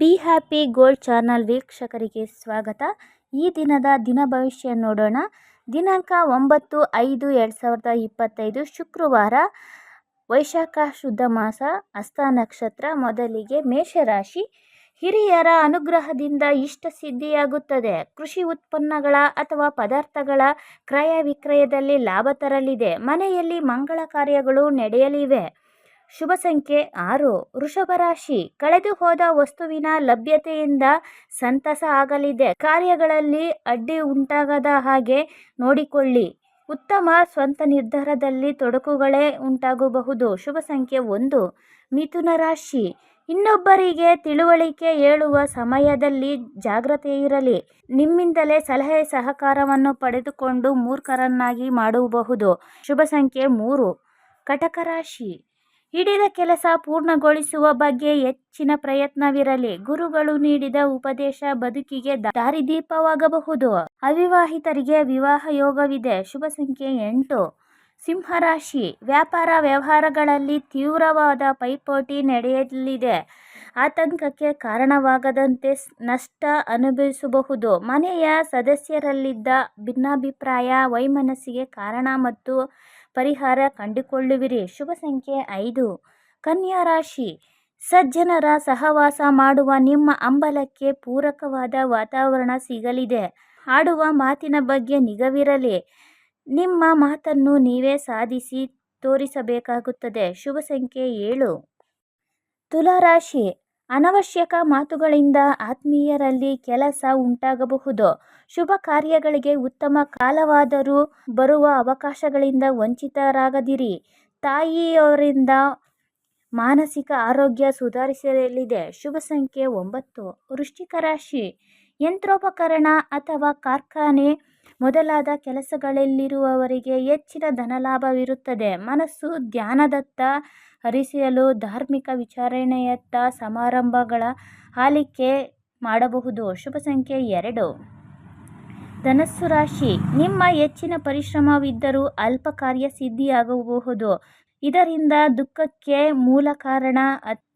Happy gold channel ವೀಕ್ಷಕರಿಗೆ ಸ್ವಾಗತ. ಈ ದಿನದ ದಿನ ಭವಿಷ್ಯ ನೋಡೋಣ. ದಿನಾಂಕ ಒಂಬತ್ತು ಐದು ಎರಡು ಸಾವಿರದ ಇಪ್ಪತ್ತೈದು, ಶುಕ್ರವಾರ, ವೈಶಾಖ ಶುದ್ಧ ಮಾಸ ಹಸ್ತ ನಕ್ಷತ್ರ, ಮೊದಲಿಗೆ ಮೇಷರಾಶಿ. ಹಿರಿಯರ ಅನುಗ್ರಹದಿಂದ ಇಷ್ಟ ಸಿದ್ಧಿಯಾಗುತ್ತದೆ. ಕೃಷಿ ಉತ್ಪನ್ನಗಳ ಅಥವಾ ಪದಾರ್ಥಗಳ ಕ್ರಯ ವಿಕ್ರಯದಲ್ಲಿ ಲಾಭ ತರಲಿದೆ. ಮನೆಯಲ್ಲಿ ಮಂಗಳ ಕಾರ್ಯಗಳು ನಡೆಯಲಿವೆ. ಶುಭ ಸಂಖ್ಯೆ ಆರು. ವೃಷಭ ರಾಶಿ. ಕಳೆದು ಹೋದ ವಸ್ತುವಿನ ಲಭ್ಯತೆಯಿಂದ ಸಂತಸ ಆಗಲಿದೆ. ಕಾರ್ಯಗಳಲ್ಲಿ ಅಡ್ಡಿ ಉಂಟಾಗದ ಹಾಗೆ ನೋಡಿಕೊಳ್ಳಿ. ಉತ್ತಮ ಸ್ವಂತ ನಿರ್ಧಾರದಲ್ಲಿ ತೊಡಕುಗಳೇ ಉಂಟಾಗಬಹುದು. ಶುಭ ಸಂಖ್ಯೆ ಒಂದು. ಮಿಥುನ ರಾಶಿ. ಇನ್ನೊಬ್ಬರಿಗೆ ತಿಳುವಳಿಕೆ ಹೇಳುವ ಸಮಯದಲ್ಲಿ ಜಾಗ್ರತೆ ಇರಲಿ. ನಿಮ್ಮಿಂದಲೇ ಸಲಹೆ ಸಹಕಾರವನ್ನು ಪಡೆದುಕೊಂಡು ಮೂರ್ಖರನ್ನಾಗಿ ಮಾಡಬಹುದು. ಶುಭ ಸಂಖ್ಯೆ ಮೂರು. ಕಟಕ ರಾಶಿ. ಹಿಡಿದ ಕೆಲಸ ಪೂರ್ಣಗೊಳಿಸುವ ಬಗ್ಗೆ ಹೆಚ್ಚಿನ ಪ್ರಯತ್ನವಿರಲಿ. ಗುರುಗಳು ನೀಡಿದ ಉಪದೇಶ ಬದುಕಿಗೆ ದಾರಿದೀಪವಾಗಬಹುದು. ಅವಿವಾಹಿತರಿಗೆ ವಿವಾಹ ಯೋಗವಿದೆ. ಶುಭ ಸಂಖ್ಯೆ ಎಂಟು. ಸಿಂಹರಾಶಿ. ವ್ಯಾಪಾರ ವ್ಯವಹಾರಗಳಲ್ಲಿ ತೀವ್ರವಾದ ಪೈಪೋಟಿ ನಡೆಯಲಿದೆ. ಆತಂಕಕ್ಕೆ ಕಾರಣವಾಗದಂತೆ ನಷ್ಟ ಅನುಭವಿಸಬಹುದು. ಮನೆಯ ಸದಸ್ಯರಲ್ಲಿದ್ದ ಭಿನ್ನಾಭಿಪ್ರಾಯ, ವೈಮನಸ್ಸಿಗೆ ಕಾರಣ ಮತ್ತು ಪರಿಹಾರ ಕಂಡುಕೊಳ್ಳುವಿರಿ. ಶುಭ ಸಂಖ್ಯೆ ಐದು. ಕನ್ಯಾ ರಾಶಿ. ಸಜ್ಜನರ ಸಹವಾಸ ಮಾಡುವ ನಿಮ್ಮ ಅಂಬಲಕ್ಕೆ ಪೂರಕವಾದ ವಾತಾವರಣ ಸಿಗಲಿದೆ. ಆಡುವ ಮಾತಿನ ಬಗ್ಗೆ ನಿಗವಿರಲಿ. ನಿಮ್ಮ ಮಾತನ್ನು ನೀವೇ ಸಾಧಿಸಿ ತೋರಿಸಬೇಕಾಗುತ್ತದೆ. ಶುಭ ಸಂಖ್ಯೆ ಏಳು. ತುಲಾರಾಶಿ ಅನವಶ್ಯಕ ಮಾತುಗಳಿಂದ ಆತ್ಮೀಯರಲ್ಲಿ ಕೆಲಸ ಉಂಟಾಗಬಹುದು. ಶುಭ ಕಾರ್ಯಗಳಿಗೆ ಉತ್ತಮ ಕಾಲವಾದರೂ ಬರುವ ಅವಕಾಶಗಳಿಂದ ವಂಚಿತರಾಗದಿರಿ. ತಾಯಿಯವರಿಂದ ಮಾನಸಿಕ ಆರೋಗ್ಯ ಸುಧಾರಿಸಲಿದೆ. ಶುಭ ಸಂಖ್ಯೆ ಒಂಬತ್ತು. ವೃಶ್ಚಿಕ ರಾಶಿ. ಯಂತ್ರೋಪಕರಣ ಅಥವಾ ಕಾರ್ಖಾನೆ ಮೊದಲಾದ ಕೆಲಸಗಳಲ್ಲಿರುವವರಿಗೆ ಹೆಚ್ಚಿನ ಧನಲಾಭವಿರುತ್ತದೆ. ಮನಸ್ಸು ಧ್ಯಾನದತ್ತ ಹರಿಸಲು ಧಾರ್ಮಿಕ ವಿಚಾರಣೆಯತ್ತ ಸಮಾರಂಭಗಳ ಆಲಿಕೆ ಮಾಡಬಹುದು. ಶುಭ ಸಂಖ್ಯೆ ಎರಡು. ಧನಸ್ಸು ರಾಶಿ. ನಿಮ್ಮ ಹೆಚ್ಚಿನ ಪರಿಶ್ರಮವಿದ್ದರೂ ಅಲ್ಪ ಕಾರ್ಯ ಸಿದ್ಧಿಯಾಗಬಹುದು. ಇದರಿಂದ ದುಃಖಕ್ಕೆ ಮೂಲ ಕಾರಣ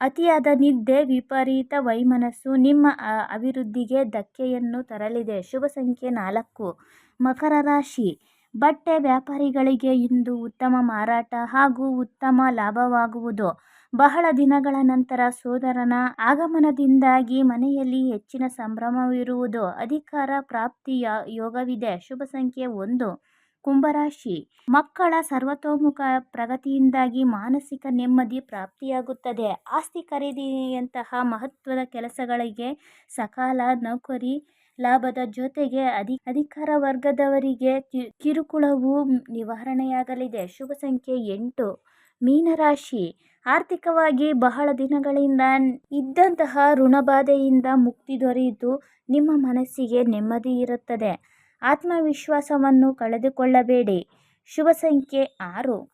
ಅತಿಯಾದ ನಿದ್ದೆ, ವಿಪರೀತ ವೈಮನಸ್ಸು, ನಿಮ್ಮ ಅಭಿವೃದ್ಧಿಗೆ ಧಕ್ಕೆಯನ್ನು ತರಲಿದೆ. ಶುಭ ಸಂಖ್ಯೆ ನಾಲ್ಕು. ಮಕರ ರಾಶಿ. ಬಟ್ಟೆ ವ್ಯಾಪಾರಿಗಳಿಗೆ ಇಂದು ಉತ್ತಮ ಮಾರಾಟ ಹಾಗೂ ಉತ್ತಮ ಲಾಭವಾಗುವುದು. ಬಹಳ ದಿನಗಳ ನಂತರ ಸೋದರನ ಆಗಮನದಿಂದಾಗಿ ಮನೆಯಲ್ಲಿ ಹೆಚ್ಚಿನ ಸಂಭ್ರಮವಿರುವುದು. ಅಧಿಕಾರ ಪ್ರಾಪ್ತಿಯ ಯೋಗವಿದೆ. ಶುಭ ಸಂಖ್ಯೆ ಒಂದು. ಕುಂಭರಾಶಿ. ಮಕ್ಕಳ ಸರ್ವತೋಮುಖ ಪ್ರಗತಿಯಿಂದಾಗಿ ಮಾನಸಿಕ ನೆಮ್ಮದಿ ಪ್ರಾಪ್ತಿಯಾಗುತ್ತದೆ. ಆಸ್ತಿ ಖರೀದಿಯಂತಹ ಮಹತ್ವದ ಕೆಲಸಗಳಿಗೆ ಸಕಾಲ ನೌಕರಿ ಲಾಭದ ಜೊತೆಗೆ ಅಧಿ, ಅಧಿಕಾರ ವರ್ಗದವರಿಗೆ ಕಿರುಕುಳವು ನಿವಾರಣೆಯಾಗಲಿದೆ. ಶುಭ ಸಂಖ್ಯೆ ಎಂಟು. ಮೀನರಾಶಿ. ಆರ್ಥಿಕವಾಗಿ ಬಹಳ ದಿನಗಳಿಂದ ಇದ್ದಂತಹ ಋಣಬಾಧೆಯಿಂದ ಮುಕ್ತಿ ದೊರೆಯಿತು. ನಿಮ್ಮ ಮನಸ್ಸಿಗೆ ನೆಮ್ಮದಿ ಇರುತ್ತದೆ. ಆತ್ಮವಿಶ್ವಾಸವನ್ನು ಕಳೆದುಕೊಳ್ಳಬೇಡಿ. ಶುಭ ಸಂಖ್ಯೆ ಆರು.